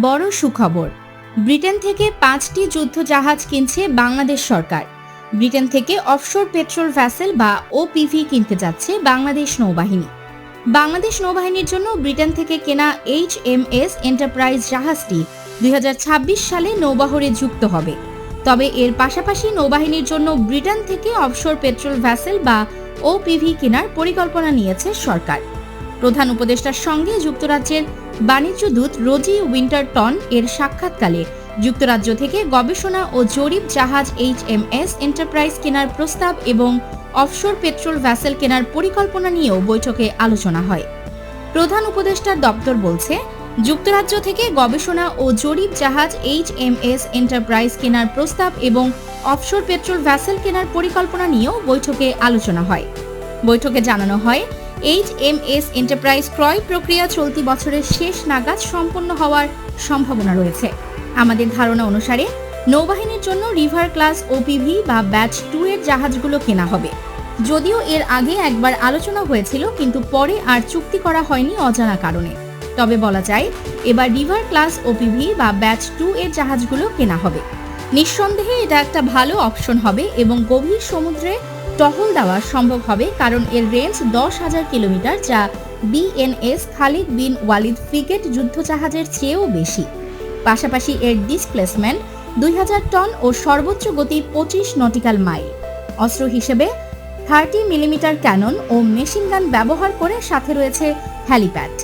বড় সুখবর। ব্রিটেন থেকে পাঁচটি যুদ্ধ জাহাজ কিনছে বাংলাদেশ সরকার। ব্রিটেন থেকে অফশোর পেট্রোল ভ্যাসেল বা ওপিভি কিনতে যাচ্ছে বাংলাদেশ নৌবাহিনী। বাংলাদেশ নৌবাহিনীর জন্য ব্রিটেন থেকে কেনা এইচ এম এস এন্টারপ্রাইজ জাহাজটি দুই হাজার ছাব্বিশ সালে নৌবহরে যুক্ত হবে। তবে এর পাশাপাশি নৌবাহিনীর জন্য ব্রিটেন থেকে অফশোর পেট্রোল ভ্যাসেল বা ওপিভি কেনার পরিকল্পনা নিয়েছে সরকার। প্রধান উপদেষ্টার সঙ্গে যুক্তরাজ্যের বাণিজ্য দূত রোজি উইন্টারটন এর সাক্ষাৎকালে। যুক্তরাজ্য থেকে গবেষণা ও জরিপ জাহাজ এইচ এম এস এন্টারপ্রাইজ কেনার প্রস্তাব এবং অফশোর পেট্রোল ভ্যাসেল কেনার পরিকল্পনা নিয়েও বৈঠকে আলোচনা হয়। প্রধান উপদেষ্টার দপ্তর বলছে, যুক্তরাজ্য থেকে গবেষণা ও জরিপ জাহাজ এইচ এম এস এন্টারপ্রাইজ কেনার প্রস্তাব এবং অফশোর পেট্রোল ভ্যাসেল কেনার পরিকল্পনা নিয়েও বৈঠকে আলোচনা হয়। বৈঠকে জানানো হয় এইচ এম এস এন্টারপ্রাইজ ক্রয় প্রক্রিয়া চলতি বছরের শেষ নাগাদ সম্পন্ন হওয়ার সম্ভাবনা রয়েছে। আমাদের ধারণা অনুসারে নৌবাহিনীর জন্য রিভার ক্লাস ওপিভি বা ব্যাচ টু এর জাহাজগুলো কেনা হবে। যদিও এর আগে একবার আলোচনা হয়েছিল, কিন্তু পরে আর চুক্তি করা হয়নি অজানা কারণে। তবে বলা যায়, এবার রিভার ক্লাস ওপিভি বা ব্যাচ টু এর জাহাজগুলো কেনা হবে। নিঃসন্দেহে এটা একটা ভালো অপশন হবে এবং গভীর সমুদ্রে টহল দেওয়া সম্ভব হবে কারণ এর রেঞ্জ দশ হাজার কিলোমিটার, যা বিএনএস খালিদ বিন ওয়ালিদ ফ্রিগেট যুদ্ধজাহাজের চেয়েও বেশি। পাশাপাশি এর ডিসপ্লেসমেন্ট দুই হাজার টন ও সর্বোচ্চ গতি পঁচিশ নটিক্যাল মাইল অস্ত্র হিসেবে থার্টি মিলিমিটার ক্যানন ও মেশিনগান ব্যবহার করে সাথে রয়েছে হ্যালিপ্যাড।